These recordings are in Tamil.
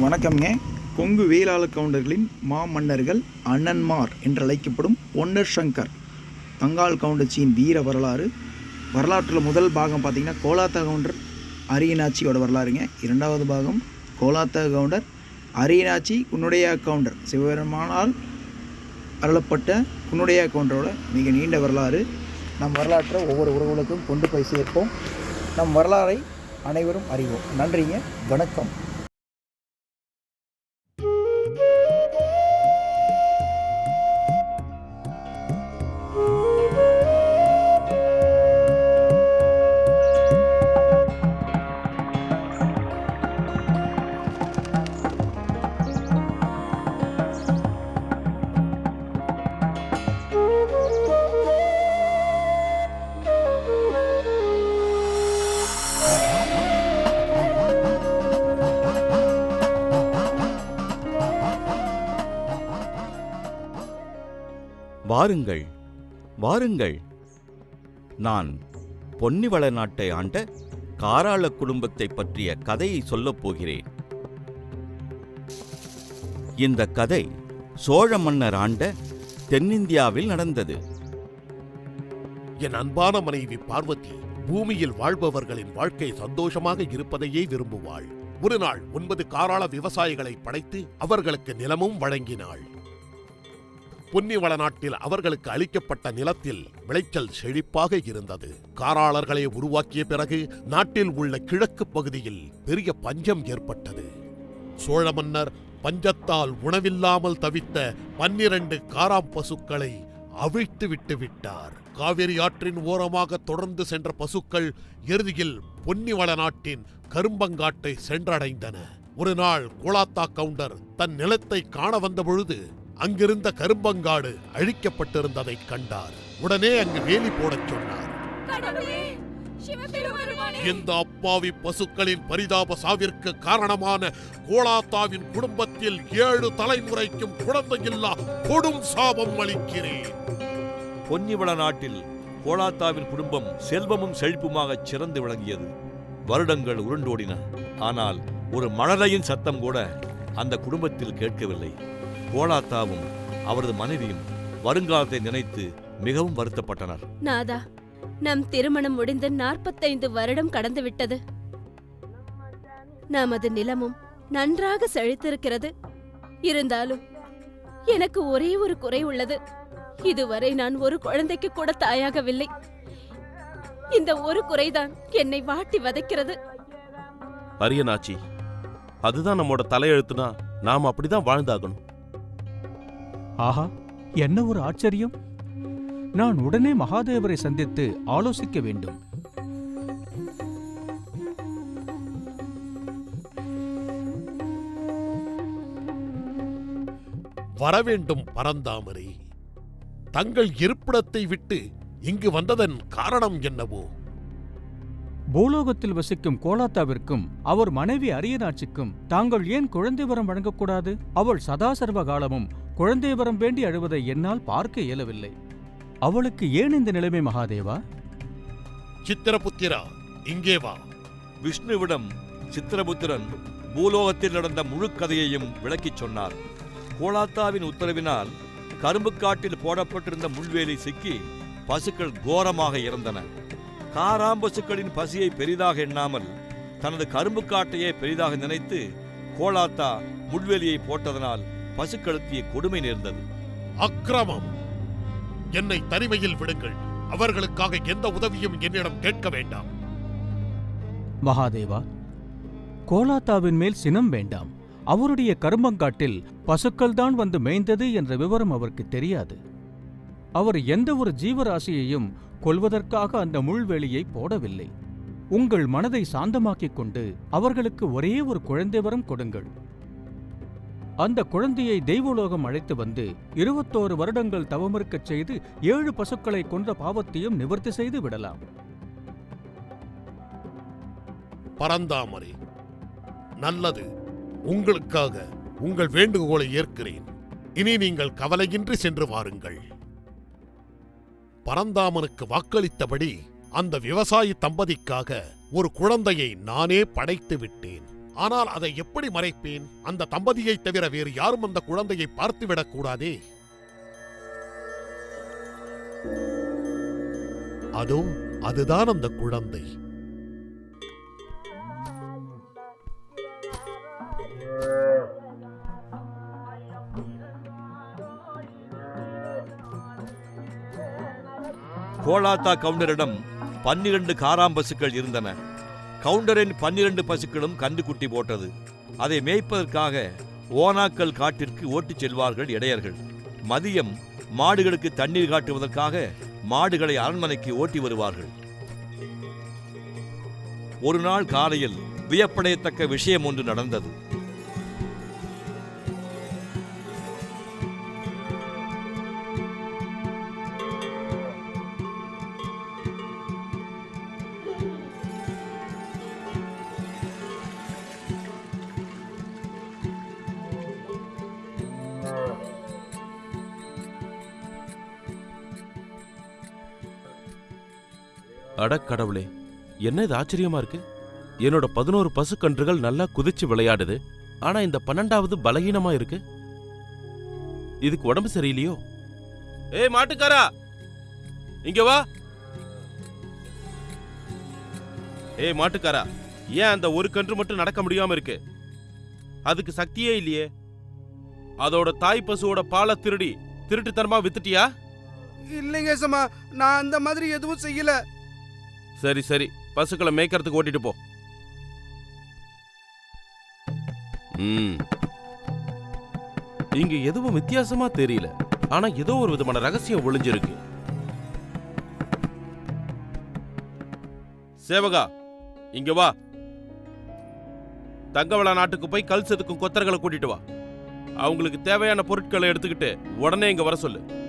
வணக்கம்ங்க. கொங்கு வேளாள கவுண்டர்களின் மாமன்னர்கள் அண்ணன்மார் என்று அழைக்கப்படும் பொன்னர் சங்கர். தங்கால் கவுண்டச்சியின் வீர வரலாறு. வரலாற்றில் முதல் பாகம் பார்த்திங்கன்னா கோலாத்தா கவுண்டர் அரியநாச்சியோட வரலாறுங்க. இரண்டாவது பாகம் கோலாத்தா கவுண்டர் அரியநாச்சி குன்னுடையா கவுண்டர். சிவபெருமானால் அருளப்பட்ட குன்னுடையா கவுண்டரோட மிக நீண்ட வரலாறு. நம் வரலாற்றை ஒவ்வொரு உறவுகளுக்கும் கொண்டு போய் சேர்ப்போம். நம் வரலாறை அனைவரும் அறிவோம். நன்றிங்க. வணக்கம். வாருங்கள் வாருங்கள். நான் பொன்னிவள நாட்டை ஆண்ட காராள குடும்பத்தை பற்றிய கதையை சொல்லப் போகிறேன். இந்த கதை சோழ மன்னர் ஆண்ட தென்னிந்தியாவில் நடந்தது. என் அன்பான மனைவி பார்வதி பூமியில் வாழ்பவர்களின் வாழ்க்கை சந்தோஷமாக இருப்பதையே விரும்புவாள். ஒரு நாள் ஒன்பது காராள விவசாயிகளை படைத்து அவர்களுக்கு நிலமும் வழங்கினாள். பொன்னிவள நாட்டில் அவர்களுக்கு அளிக்கப்பட்ட நிலத்தில் விளைச்சல் செழிப்பாக இருந்தது. காராளர்களை உருவாக்கிய பிறகு நாட்டில் உள்ள கிழக்கு பகுதியில் பெரிய பஞ்சம் ஏற்பட்டது. சோழ மன்னர் பஞ்சத்தால் உணவில்லாமல் தவித்த பன்னிரண்டு காராம் பசுக்களை அவிழ்த்து விட்டு விட்டார். காவிரி ஆற்றின் ஓரமாக தொடர்ந்து சென்ற பசுக்கள் இறுதியில் பொன்னிவள நாட்டின் கரும்பங்காட்டை சென்றடைந்தன. ஒரு நாள் கோலாத்தா கவுண்டர் தன் நிலத்தை காண வந்த பொழுது அங்கிருந்த கரும்பங்காடு அழிக்கப்பட்டிருந்ததைக் கண்டார். உடனே அங்கு வேலி போடச் சொன்னார். இந்த அப்பாவி பசுக்களின் பரிதாப சாவிற்கு காரணமான கோலாத்தாவின் குடும்பத்தில் ஏழு தலைமுறைக்கும் குழந்தையில்லா கொடும் சாபம் அளிக்கிறேன். பொன்னிவள நாட்டில் கோலாத்தாவின் குடும்பம் செல்வமும் செழிப்புமாகச் சிறந்து விளங்கியது. வருடங்கள் உருண்டோடின. ஆனால் ஒரு மழலையின் சத்தம் கூட அந்த குடும்பத்தில் கேட்கவில்லை. கோலாத்தாவும் அவரது மனைவியும் வருங்காலத்தை நினைத்து மிகவும் வருத்தப்பட்டனர். நாதா நம் திருமணம் முடிந்து நாற்பத்தைந்து வருடம் கடந்து விட்டது நமது நிலமும் நன்றாக செழித்திருக்கிறது. இருந்தாலும் எனக்கு ஒரே ஒரு குறை உள்ளது. இதுவரை நான் ஒரு குழந்தைக்கு கூட தாயாகவில்லை. இந்த ஒரு குறைதான் என்னை வாட்டி வதைக்கிறது. அரியனாச்சி அதுதான் நம்மோட தலையெழுத்துனா நாம் அப்படிதான் வாழ்ந்தாகணும். ஆஹா என்ன ஒரு ஆச்சரியம்? நான் உடனே மகாதேவரை சந்தித்து ஆலோசிக்க வேண்டும். வரவேண்டும் பரந்தாமரை. தங்கள் இருப்பிடத்தை விட்டு இங்கு வந்ததன் காரணம் என்னவோ? பூலோகத்தில் வசிக்கும் கோலாத்தாவிற்கும் அவர் மனைவி அரியநாச்சிக்கும் தாங்கள் ஏன் குழந்தை வரம் வழங்கக்கூடாது? அவள் சதா சர்வ காலமும் குழந்தை வரம் வேண்டி அழுவதை என்னால் பார்க்க இயலவில்லை. அவளுக்கு ஏன் இந்த நிலைமை மகாதேவா? சித்திரபுத்திரா இங்கே வா. விஷ்ணுவிடம் சித்திரபுத்திரன் பூலோகத்தில் நடந்த முழு கதையையும் விளக்கிச் சொன்னார். கோலாத்தாவின் உத்தரவினால் கரும்பு காட்டில் போடப்பட்டிருந்த முள்வேலி சிக்கி பசுக்கள் கோரமாக இறந்தன. காராம்பசுக்களின் பசியை பெரிதாக எண்ணாமல் தனது கரும்பு காட்டையே பெரிதாக நினைத்து கோலாத்தா முள்வேலியை போட்டதனால் பசுக்களுக்கு கொடுமை நேர்ந்தது. அக்கிரமம். என்னை தனிமையில் விடுங்கள். அவர்களுக்காக எந்த உதவியும் என்னிடம் கேட்க வேண்டாம். மகாதேவா கோலாத்தாவின் மேல் சினம் வேண்டாம். அவருடைய கரும்பங்காட்டில் பசுக்கள் தான் வந்து மேய்ந்தது என்ற விவரம் அவருக்கு தெரியாது. அவர் எந்த ஒரு ஜீவராசியையும் கொல்வதற்காக அந்த முள்வெளியை போடவில்லை. உங்கள் மனதை சாந்தமாக்கிக் கொண்டு அவர்களுக்கு ஒரே ஒரு குழந்தை வரம் கொடுங்கள். அந்த குழந்தையை தெய்வலோகம் அழைத்து வந்து இருபத்தோரு வருடங்கள் தவமிருக்கச் செய்து ஏழு பசுக்களை கொன்ற பாவத்தையும் நிவர்த்தி செய்து விடலாம். பரந்தாமரை நல்லது. உங்களுக்காக உங்கள் வேண்டுகோளை ஏற்கிறேன். இனி நீங்கள் கவலையின்றி சென்று வாருங்கள். பரந்தாமனுக்கு வாக்களித்தபடி அந்த விவசாயி தம்பதிக்காக ஒரு குழந்தையை நானே படைத்து விட்டேன். ஆனால் அதை எப்படி மறைப்பேன்? அந்த தம்பதியைத் தவிர வேறு யாரும் அந்த குழந்தையை பார்த்துவிடக் கூடாதே. அதோ அதுதான் அந்த குழந்தை. கோலாத்தா கவுண்டரிடம் பன்னிரண்டு காராம்பசுக்கள் இருந்தன. கவுண்டரின் பன்னிரண்டு பசுக்களும் கன்றுக்குட்டி போட்டது. அதை மேய்ப்பதற்காக ஓனாக்கள் காட்டிற்கு ஓட்டிச் செல்வார்கள் இடையர்கள். மதியம் மாடுகளுக்கு தண்ணீர் காட்டுவதற்காக மாடுகளை அரண்மனைக்கு ஓட்டி வருவார்கள். ஒரு நாள் காலையில் வியப்படையத்தக்க விஷயம் ஒன்று நடந்தது. அடக்கடவுளே என்ன இது ஆச்சரியமா இருக்கு? என்னோட பதினோரு பசுக்கன்றுகள் நல்லா குதிச்சு விளையாடுது ஆனா இந்த பன்னெண்டாவது பலகீனமா இருக்கு. இதுக்கு உடம்பு சரியில்லையோ? ஏய் மாட்டுக்காரா! இங்க வா! ஏய் மாட்டுக்காரா ஏன் அந்த ஒரு கன்று மட்டும் நடக்க முடியாம இருக்கு? அதுக்கு சக்தியே இல்லையே. அதோட தாய் பசுவோட பாலை திருடி திருட்டுத்தனமா வித்துட்டியா? இல்லைங்க சமா நான் அந்த மாதிரி எதுவும் செய்யல. சரி சரி. பசுக்களை மேய்க்கிறதுக்கு ஓட்டிட்டு போ. ம். இங்க எதுவும் வித்தியாசமா தெரியல. ஆனா ஏதோ ஒரு விதமான ரகசியம் ஒளிஞ்சிருக்கு. சேவகா இங்க வா. தங்கவள நாட்டுக்கு போய் கல் செதுக்கும் கொத்தர்களை கூட்டிட்டு வா. அவங்களுக்கு தேவையான பொருட்களை எடுத்துக்கிட்டு உடனே இங்க வர சொல்லு.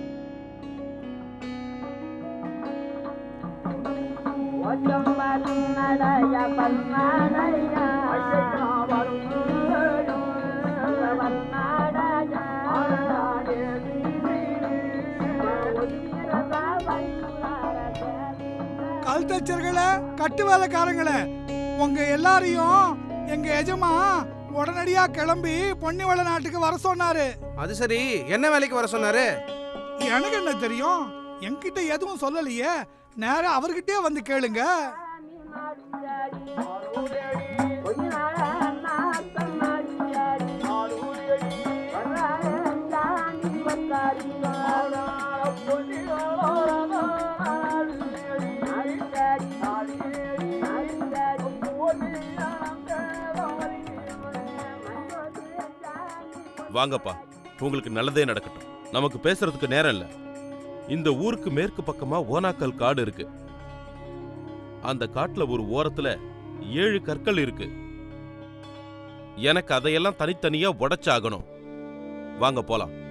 கல் தச்சர்களே கட்டு வேலைக்காரங்களே உங்க எல்லாரையும் எங்க எஜமா உடனடியா கிளம்பி பொன்னிவள நாட்டுக்கு வர சொன்னாரு. அது சரி என்ன வேலைக்கு வர சொன்னாரு? எனக்கு என்ன தெரியும்? என்கிட்ட எதுவும் சொல்லலையே. நேரா அவர்கிட்டயே வந்து கேளுங்க. வாங்கப்பா. உங்களுக்கு நல்லதே நடக்கட்டும். நமக்கு பேசுறதுக்கு நேரம் இல்ல. இந்த ஊருக்கு மேற்கு பக்கமா ஓனாக்கல் காடு இருக்கு. அந்த காட்டுல ஒரு ஓரத்துல ஏழு கற்கள் இருக்கு. எனக்கு அதையெல்லாம் தனித்தனியா உடைச்சாகணும். வாங்க போலாம்.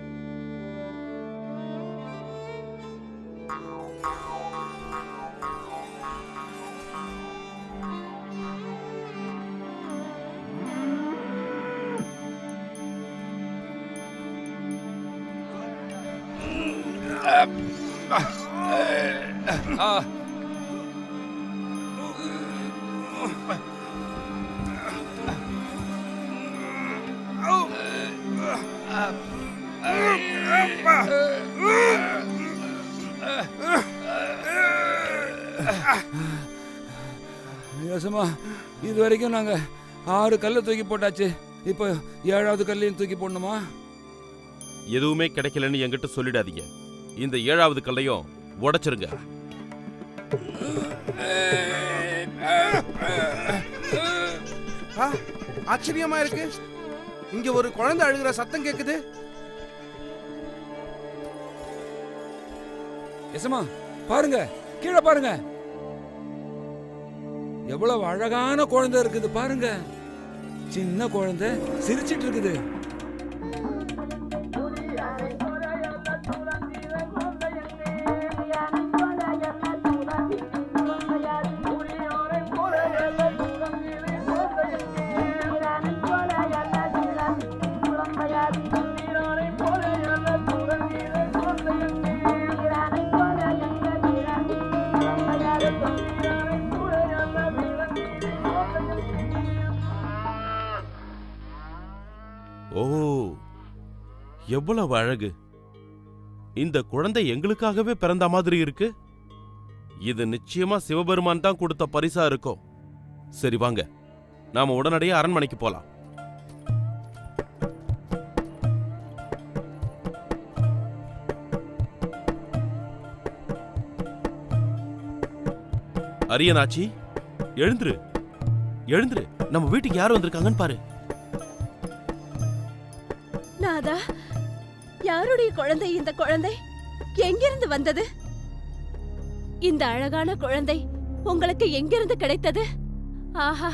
யோசமா இது வரைக்கும் நாங்க ஆறு கல்லை தூக்கி போட்டாச்சு. இப்போ ஏழாவது கல்லையும் தூக்கி போடணுமா? எதுவுமே கிடைக்கலன்னு என்கிட்ட சொல்லிடாதீங்க. இந்த ஏழாவது கல்லையும் உடைச்சிருங்க. ஆ, ஆச்சரியமா இருக்கு. இங்க ஒரு குழந்தை அழுகிற சத்தம் கேக்குது. எசமா பாருங்க கீழே பாருங்க. எவ்வளவு அழகான குழந்தை இருக்குது பாருங்க. சின்ன குழந்தை சிரிச்சிட்டு இருக்குது. எவ்வளவு அழகு. இந்த குழந்தை எங்களுக்காகவே பிறந்த மாதிரி இருக்கு. இது நிச்சயமா சிவபெருமான் தான் கொடுத்த பரிசா இருக்கும். சரி வாங்க. நாம உடனடியே அரண்மனைக்கு போலாம். அரியனாச்சி எழுந்துரு. எழுந்துரு. நம்ம வீட்டுக்கு யார் வந்திருக்காங்கன்னு பாரு. யாருடைய குழந்தை இந்த குழந்தை? எங்கிருந்து வந்தது? இந்த அழகான குழந்தை உங்களுக்கு எங்கிருந்து கிடைத்தது? ஆஹா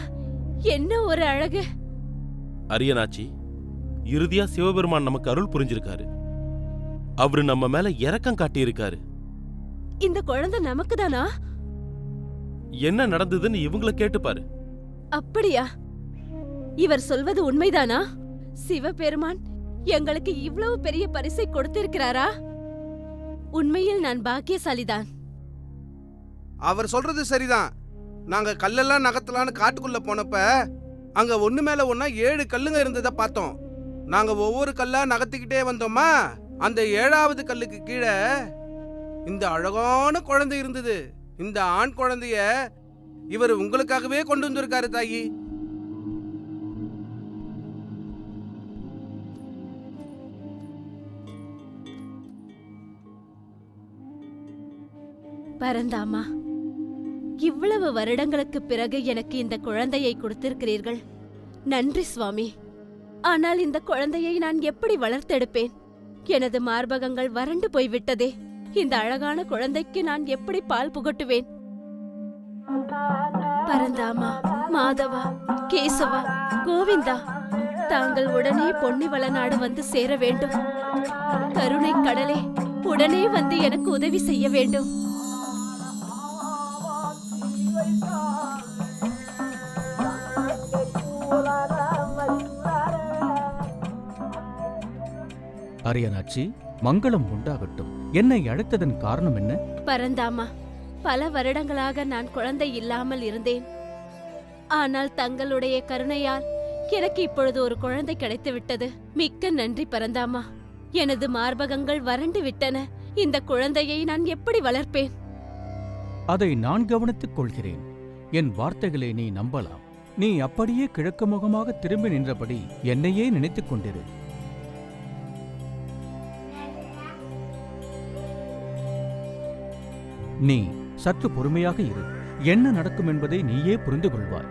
என்ன ஒரு அழகு. அரியனாச்சி இறுதியா சிவபெருமான் நமக்கு அருள் புரிஞ்சிருக்காரு. அவரு நம்ம மேல இரக்கம் காட்டியிருக்காரு. இந்த குழந்தை நமக்கு தானா என்ன நடந்ததுன்னு இவங்கள கேட்டு பாரு அப்படியா? இவர் சொல்வது உண்மைதானா? சிவபெருமான் எங்களுக்கு இவ்வளவு பெரிய பரிசை கொடுத்திருக்கிறாரா? உண்மையில் நான் பாக்கியசாலிதான். அவர் சொல்றது சரிதான். நாங்க கல்லெல்லாம் நகர்த்தலான்னு காட்டுக்குள்ள போனப்ப அங்க ஒண்ணு மேல ஒன்னா ஏழு கல்லுங்க இருந்ததை பார்த்தோம். நாங்க ஒவ்வொரு கல்லா நகர்த்திக்கிட்டே வந்தோமா அந்த ஏழாவது கல்லுக்கு கீழே இந்த அழகான குழந்தை இருந்தது. இந்த ஆண் குழந்தைய இவர் உங்களுக்காகவே கொண்டு வந்திருக்காரு தாயி. பரந்தாமா இவ்வளவு வருடங்களுக்கு பிறகு எனக்கு இந்த குழந்தையை கொடுத்திருக்கிறீர்கள். நன்றி சுவாமி. ஆனால் இந்த குழந்தையை நான் எப்படி வளர்த்தெடுப்பேன்? எனது மார்பகங்கள் வறண்டு போய்விட்டதே. இந்த அழகான குழந்தைக்கு நான் எப்படி பால் புகட்டுவேன்? பரந்தாமா மாதவா கேசவா கோவிந்தா தாங்கள் உடனே பொன்னிவள நாடு வந்து சேர வேண்டும். கருணை கடலே உடனே வந்து எனக்கு உதவி செய்ய வேண்டும். அரியனாச்சி மங்களம் உண்டாகட்டும். என்னை அழைத்ததன் காரணம் என்ன? பரந்தாமா பல வருடங்களாக நான் குழந்தை இல்லாமல் இருந்தேன். ஆனால் தங்களுடைய கருணையால் எனக்கு இப்பொழுது ஒரு குழந்தை கிடைத்து விட்டது மிக்க நன்றி பரந்தாமா. எனது மார்பகங்கள் வறண்டு விட்டன. இந்த குழந்தையை நான் எப்படி வளர்ப்பேன்? அதை நான் கவனித்துக் கொள்கிறேன். என் வார்த்தைகளை நீ நம்பலாம். நீ அப்படியே கிழக்கு முகமாக திரும்பி நின்றபடி என்னையே நினைத்துக் கொண்டிரு. நீ சற்று பொறுமையாக இரு. என்ன நடக்கும் என்பதை நீயே புரிந்து கொள்வாய்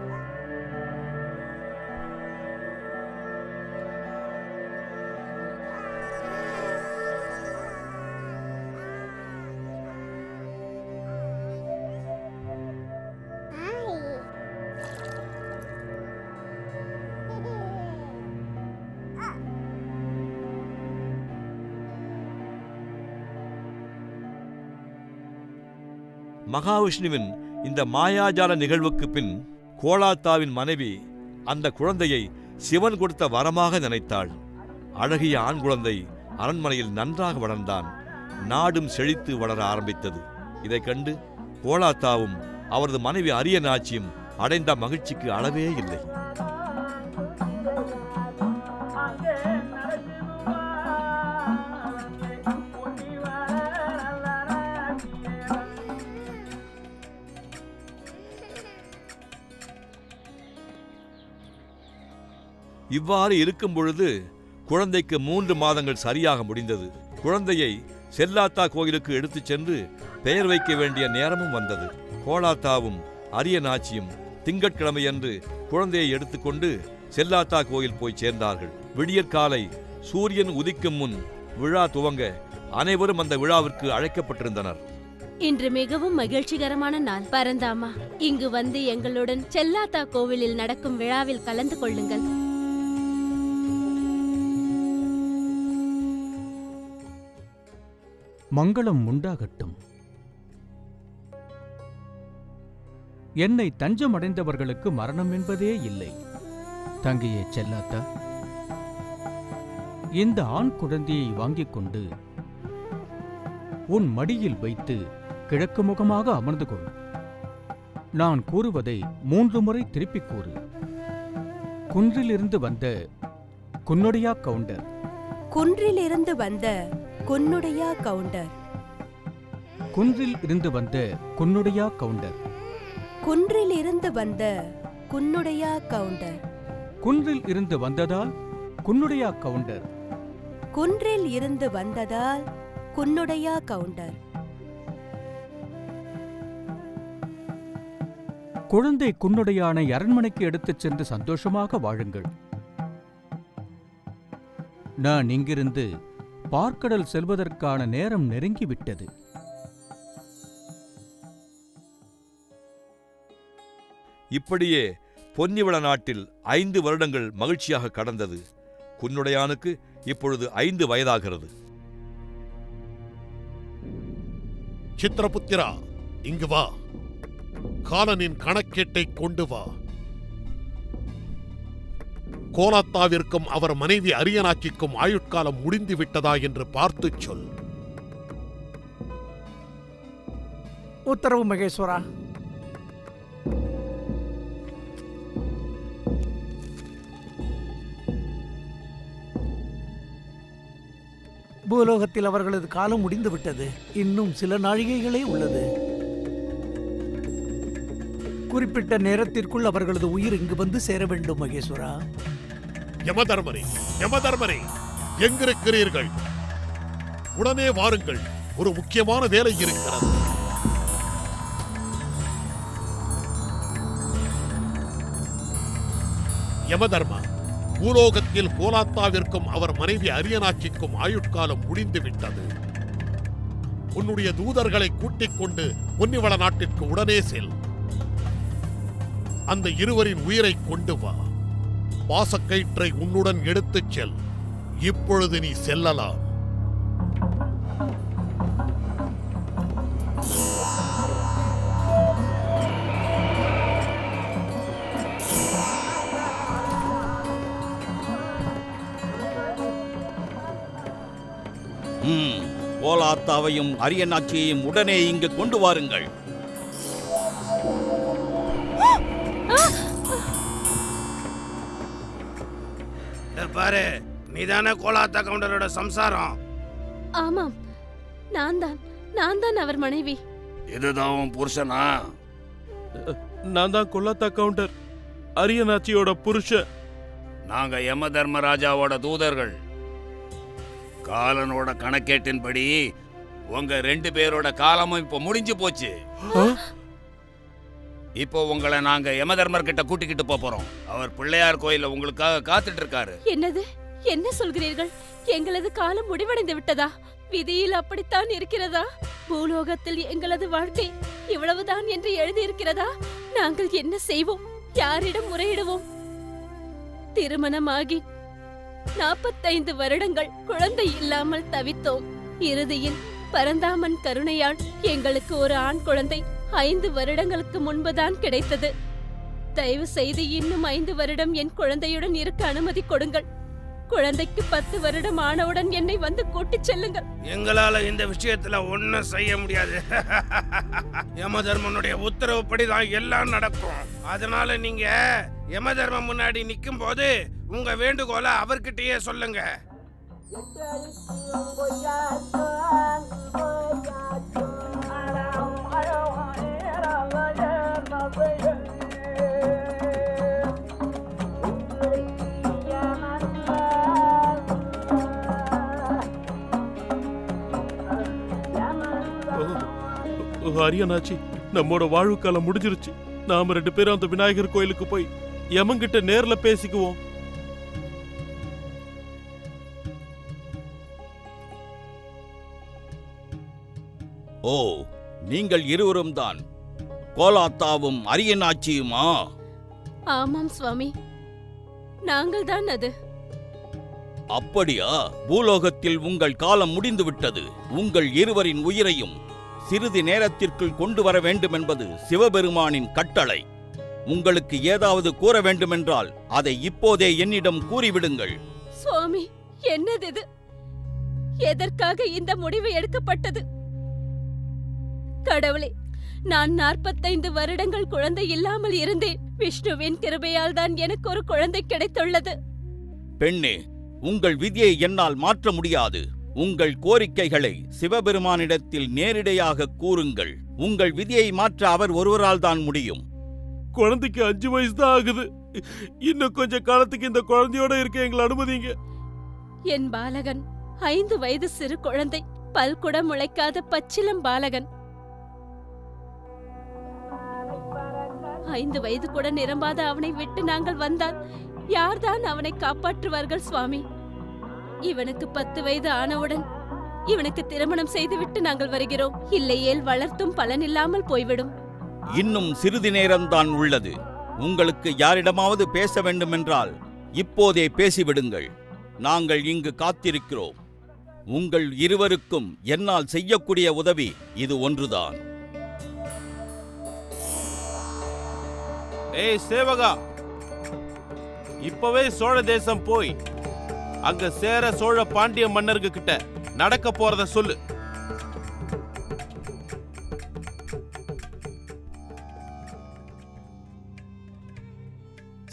மகாவிஷ்ணுவின் இந்த மாயாஜால நிகழ்வுக்கு பின் கோலாத்தாவின் மனைவி அந்த குழந்தையை சிவன் கொடுத்த வரமாக நினைத்தாள். அழகிய ஆண் குழந்தை அரண்மனையில் நன்றாக வளர்ந்தான். நாடும் செழித்து வளர ஆரம்பித்தது. இதைக் கண்டு கோலாத்தாவும் அவரது மனைவி அரியநாச்சியும் அடைந்த மகிழ்ச்சிக்கு அளவே இல்லை. இவ்வாறு இருக்கும் பொழுது குழந்தைக்கு மூன்று மாதங்கள் சரியாக முடிந்தது. குழந்தையை செல்லாத்தா கோயிலுக்கு எடுத்துச் சென்று பெயர் வைக்க வேண்டிய நேரமும் வந்தது. கோலாத்தாவும் அரியநாச்சியும் திங்கட்கிழமையன்று குழந்தையை எடுத்துக்கொண்டு செல்லாத்தா கோயில் போய் சேர்ந்தார்கள். விடியற்காலை சூரியன் உதிக்கும் முன் விழா துவங்க அனைவரும் அந்த விழாவிற்கு அழைக்கப்பட்டிருந்தனர். இன்று மிகவும் மகிழ்ச்சிகரமான நாள். பரந்தாமா இங்கு வந்து எங்களுடன் செல்லாத்தா கோவிலில் நடக்கும் விழாவில் கலந்து கொள்ளுங்கள். மங்களம் உண்டாகட்டும். என்னை தஞ்சமடைந்தவர்களுக்கு மரணம் என்பதே இல்லை. தங்கையே செல்லாத்தா? இந்த ஆண் குழந்தையை வாங்கிக் கொண்டு உன் மடியில் வைத்து கிழக்கு முகமாக அமர்ந்து கொள். நான் கூறுவதை மூன்று முறை திருப்பிக் கூறு. குன்றிலிருந்து வந்த குன்னொடியா கவுண்டர். குன்றிலிருந்து வந்த குன்னுடையா கவுண்டர். குன்றில் இருந்து வந்த குன்னுடையா கவுண்டர். குன்றிலிருந்து வந்த குன்னுடையா கவுண்டர். குன்றில் இருந்து வந்ததால் குன்னுடையா கவுண்டர். குன்றில் இருந்து வந்ததால் குன்னுடையா கவுண்டர். குழந்தை குன்னுடையானை அரண்மனைக்கு எடுத்துச் சென்று சந்தோஷமாக வாழுங்கள். நான் இங்கிருந்து பார்க்கடல் செல்வதற்கான நேரம் நெருங்கிவிட்டது. இப்படியே பொன்னிவள நாட்டில் ஐந்து வருடங்கள் மகிழ்ச்சியாக கடந்தது. குன்னுடையானுக்கு இப்பொழுது ஐந்து வயதாகிறது. சித்திரபுத்திரா இங்கு வா. காலனின் கணக்கேட்டை கொண்டு வா. கோலாத்தாவிற்கும் அவர் மனைவி அரியனாக்கிக்கும் ஆயுட்காலம் முடிந்து விட்டதா என்று பார்த்துச் சொல். உத்தரவு மகேஸ்வரா. பூலோகத்தில் அவர்களது காலம் முடிந்து விட்டது இன்னும் சில நாழிகைகளே உள்ளது. குறிப்பிட்ட நேரத்திற்குள் அவர்களது உயிர் இங்கு வந்து சேர வேண்டும் மகேஸ்வரா. யமதர்மரே யமதர்மரே எங்கிருக்கிறீர்கள்? உடனே வாருங்கள். ஒரு முக்கியமான வேலை இருக்கிறது. யமதர்மா பூலோகத்தில் கோலாத்தாவிற்கும் அவர் மனைவி அரியனாட்சிக்கும் ஆயுட்காலம் முடிந்து விட்டது உன்னுடைய தூதர்களை கூட்டிக் கொண்டு பொன்னிவள நாட்டிற்கு உடனே செல். அந்த இருவரின் உயிரை கொண்டு வா. பாசக்கயிற்றை உன்னுடன் எடுத்துச் செல். இப்பொழுது நீ செல்லலாம். ம், கோலாத்தாவையும் அரியநாச்சியையும் உடனே இங்கு கொண்டு வாருங்கள். பாரு நீதானே கோலாத்தா கவுண்டரோட சம்சாரம். ஆமாம் நான் தான் நான் தான் அவர் மனைவி. இதுதான் உன் புருஷனா? நான் தான் கொல்லாத்தா கவுண்டர் அரியநாச்சியோட புருஷன். நாங்க யம தர்மராஜாவோட தூதர்கள். காலனோட கணக்கேட்டின்படி உங்க ரெண்டு பேரோட காலமும் இப்ப முடிஞ்சு போச்சு. இப்போ உங்களை நாங்க யமதர்மர் கிட்ட கூட்டிக்கிட்டு போறோம். அவர் பிள்ளையார் கோயில உங்களுக்காக காத்துட்டு இருக்காரு என்னது? என்ன சொல்கிறீர்கள்? எங்களது காலம் முடிவடைந்து விட்டதா? விதியில் அப்படித்தான் இருக்கிறதா? பூலோகத்தில் எங்களது வாழ்க்கை இவ்வளவுதான் என்று எழுதியிருக்கிறதா? நாங்கள் என்ன செய்வோம்? யாரிடம் முறையிடுவோம்? திருமணமாகி நாற்பத்தைந்து வருடங்கள் குழந்தை இல்லாமல் தவித்தோம். இறுதியில் பரந்தாமன் கருணையால் எங்களுக்கு ஒரு ஆண் குழந்தை ஐந்து வருடங்களுக்கு முன்புதான் கிடைத்தது. தயவு செய்து இன்னும் ஐந்து வருடம் என் குழந்தையுடன் இருக்க அனுமதி கொடுங்கள். குழந்தைக்கு பத்து வருடம் ஆனவுடன் என்னை வந்து கூட்டிச் செல்லுங்கள். எங்களால இந்த விஷயத்துல ஒண்ணும் செய்ய முடியாது. யமதர்மனுடைய உத்தரவுப்படி தான் எல்லாம் நடக்கும். அதனால நீங்க யமதர்மன் முன்னாடி நிக்கும் போது உங்க வேண்டுகோளை அவர்கிட்டயே சொல்லுங்க. ஹரியனாச்சி நம்மோட வாழ்வு காலம் முடிஞ்சிருச்சு. நாம ரெண்டு பேரும் அந்த விநாயகர் கோயிலுக்கு போய் யமங்கிட்ட நேர்ல பேசிக்குவோம். ஓ நீங்கள் இருவரும் தான் கோலாத்தாவும் அரியநாச்சியுமா? ஆமாம் சுவாமி. நாங்கள் தான் அது. அப்படியா? பூலோகத்தில் உங்கள் காலம் முடிந்து விட்டது உங்கள் இருவரின் உயிரையும் சிறிது நேரத்திற்குள் கொண்டு வர வேண்டும் என்பது சிவபெருமானின் கட்டளை. உங்களுக்கு ஏதாவது கூற வேண்டுமென்றால் அதை இப்போதே என்னிடம் கூறிவிடுங்கள். சுவாமி என்னது இது எதற்காக இந்த முடிவு எடுக்கப்பட்டது? கடவுளே நான் நாற்பத்தைந்து வருடங்கள் குழந்தை இல்லாமல் இருந்தேன். விஷ்ணுவின் கிருபையால் தான் எனக்கு ஒரு குழந்தை கிடைத்துள்ளது. பெண்ணே உங்கள் விதியை என்னால் மாற்ற முடியாது. உங்கள் கோரிக்கைகளை சிவபெருமானிடத்தில் நேரிடையாக கூறுங்கள். உங்கள் விதியை மாற்ற அவர் ஒருவரால் தான் முடியும். குழந்தைக்கு அஞ்சு வயசு தான் ஆகுது. இன்னும் கொஞ்ச காலத்துக்கு இந்த குழந்தையோட இருக்க எங்களை அனுமதிங்க. என் பாலகன் ஐந்து வயது சிறு குழந்தை பல்குட முளைக்காத பச்சிலம் பாலகன். ஐந்து வயது கூட நிரம்பாத அவனை விட்டு நாங்கள் வந்தால் யார்தான் அவனை காப்பாற்றுவார்கள் சுவாமி? இவனுக்கு பத்து வயது ஆனவுடன் இவனுக்கு திருமணம் செய்துவிட்டு நாங்கள் வருகிறோம். இல்லையேல் வளர்த்தும் பலனில்லாமல் போய்விடும். இன்னும் சிறிது நேரம்தான் உள்ளது. உங்களுக்கு யாரிடமாவது பேச வேண்டுமென்றால் இப்போதே பேசிவிடுங்கள். நாங்கள் இங்கு காத்திருக்கிறோம். உங்கள் இருவருக்கும் என்னால் செய்யக்கூடிய உதவி இது ஒன்றுதான். ஏய் சேவகா. இப்பவே சோழ தேசம் போய் அங்க சேர சோழ பாண்டிய மன்னருக்கு கிட்ட நடக்க போறத சொல்லு.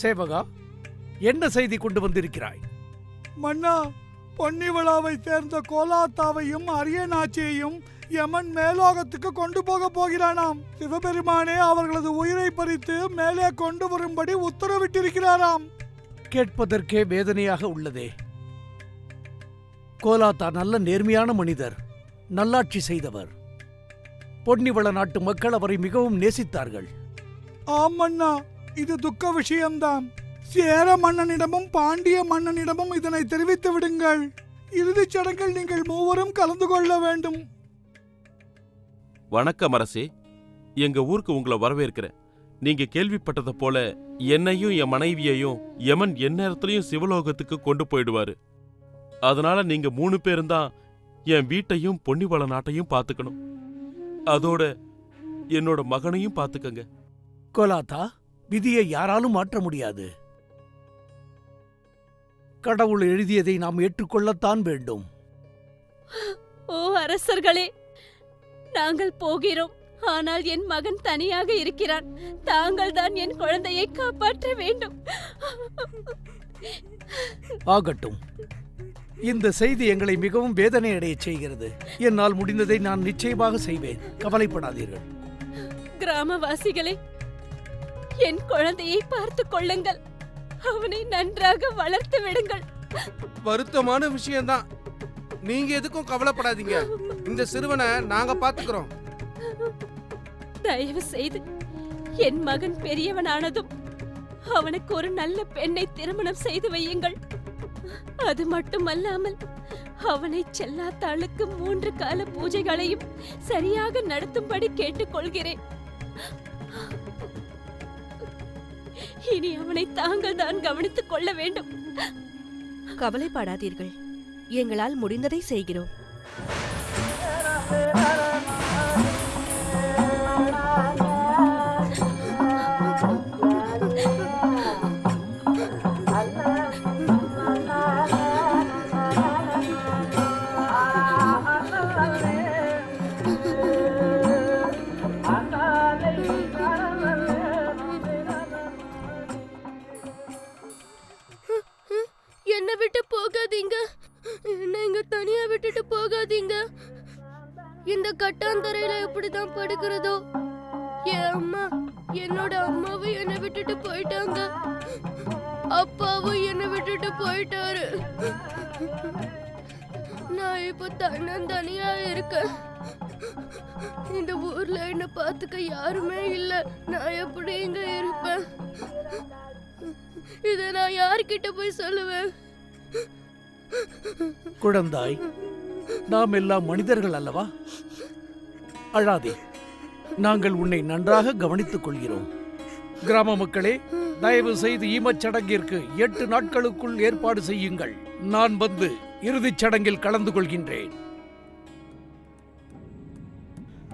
சேவகா என்ன செய்தி கொண்டு வந்திருக்கிறாய்? மன்னா பொன்னிவிழாவை சேர்ந்த கோலாத்தாவையும் அரியநாச்சியையும் யமன் மேலோகத்துக்கு கொண்டு போக போகிறானாம். சிவபெருமானே அவர்களது உயிரை பறித்து மேலே கொண்டு வரும்படி உத்தரவிட்டிருக்கிறாராம். கேட்பதற்கே வேதனையாக உள்ளதே. கோலாத்தா நல்ல நேர்மையான மனிதர் நல்லாட்சி செய்தவர். பொன்னிவள நாட்டு மக்கள் அவரை மிகவும் நேசித்தார்கள். ஆம் மன்னா இது துக்க விஷயம்தான் சேர மன்னனிடமும் பாண்டிய மன்னனிடமும் இதனை தெரிவித்து விடுங்கள். இறுதிச் சடங்கில் நீங்கள் மூவரும் கலந்து கொள்ள வேண்டும். வணக்கம் அரசே. எங்க ஊருக்கு உங்களை வரவேற்கிறேன். நீங்க கேள்விப்பட்டதை போல என்னையும் என் மனைவியையும் யமன் எந்நேரத்திலையும் சிவலோகத்துக்கு கொண்டு போயிடுவாரு. அதனால நீங்க மூணு பேரும் தான் என் வீட்டையும் பொன்னிவள நாட்டையும் பார்த்துக்கணும். அதோட என்னோட மகனையும் பார்த்துக்கங்க. கோலாத்தா விதியை யாராலும் மாற்ற முடியாது. கடவுள் எழுதியதை நாம் ஏற்றுக்கொள்ளத்தான் வேண்டும். ஓ அரசர்களே நாங்கள் போகிறோம். ஆனால் என் மகன் தனியாக இருக்கிறான். தாங்கள் தான் என் குழந்தையை காப்பாற்ற வேண்டும். ஆகட்டும். இந்த செய்தி எங்களை மிகவும் வேதனை அடையச் செய்கிறது. என்னால் முடிந்ததை நான் நிச்சயமாக செய்வேன். கவலைப்படாதீர்கள். கிராமவாசிகளே என் குழந்தையை பார்த்துக் கொள்ளுங்கள். அவனை நன்றாக வளர்த்து விடுங்கள். வருத்தமான விஷயம்தான். நீங்க எதுக்கும் கவலைப்படாதீங்க. இந்த சிறுவனை நாங்க பாத்துக்கிறோம். தயவு செய்து என் மகன் பெரியவனானதும் அவனுக்கு ஒரு நல்ல பெண்ணை திருமணம் செய்து வையுங்கள். அது மட்டுமல்லாமல் அவனை செல்லாத்தாளுக்கு மூன்று கால பூஜைகளையும் சரியாக நடத்தும்படி கேட்டுக்கொள்கிறேன். இனி அவனை தாங்கள் தான் கவனித்துக் கொள்ள வேண்டும். கவலைப்படாதீர்கள். எங்களால் முடிந்ததை செய்கிறோம். இந்த கட்டாந்தரையில எப்படிதான் படுக்கிறதோ? என் அம்மா என்னோட அம்மாவும் என்னை விட்டுட்டு போயிட்டாங்க. அப்பாவும் என்னை விட்டுட்டு போயிட்டாரு. நான் இப்ப தன்னந்தனியா இருக்கேன். இந்த ஊர்ல என்ன பாத்துக்க யாருமே இல்ல. நான் எப்படி இங்க இருப்பேன்? இத நான் யார்கிட்ட போய் சொல்லுவேன்? குழந்தாய் நாம் எல்லாம் மனிதர்கள் அல்லவா? அழாதே நாங்கள் உன்னை நன்றாக கவனித்துக் கொள்கிறோம். கிராம மக்களே தயவு செய்து ஈமச்சடங்கிற்கு எட்டு நாட்களுக்குள் ஏற்பாடு செய்யுங்கள். நான் வந்து இறுதிச் சடங்கில் கலந்து கொள்கின்றேன்.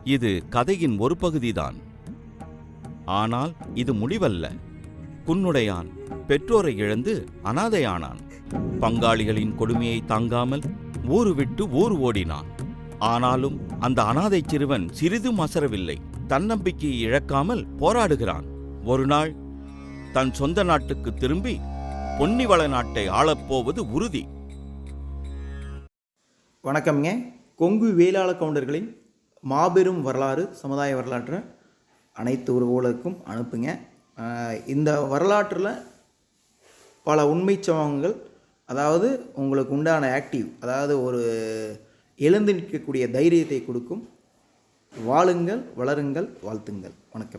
இது கதையின் ஒரு பகுதிதான். ஆனால் இது முடிவல்ல. குன்னுடையான் பெற்றோரை இழந்து அனாதையானான். பங்காளிகளின் கொடுமையை தாங்காமல் ஊரு விட்டு ஊர் ஓடினான். ஆனாலும் அந்த அனாதை சிறுவன் சிறிதும் அசரவில்லை தன்னம்பிக்கையை இழக்காமல் போராடுகிறான். ஒரு நாள் தன் சொந்த நாட்டுக்கு திரும்பி பொன்னிவள நாட்டை ஆளப்போவது உறுதி. வணக்கம்ங்க. கொங்கு வேளாள கவுண்டர்களின் மாபெரும் வரலாறு சமுதாய வரலாற்றை அனைத்து உறவுகளுக்கும் அனுப்புங்க. இந்த வரலாற்றில் பல உண்மைச் சம்பவங்கள் அதாவது உங்களுக்கு உண்டான ஆக்டிவ் அதாவது ஒரு எழுந்து நிற்கக்கூடிய தைரியத்தை கொடுக்கும். வாழுங்கள் வளருங்கள் வாழ்த்துங்கள். வணக்கம்.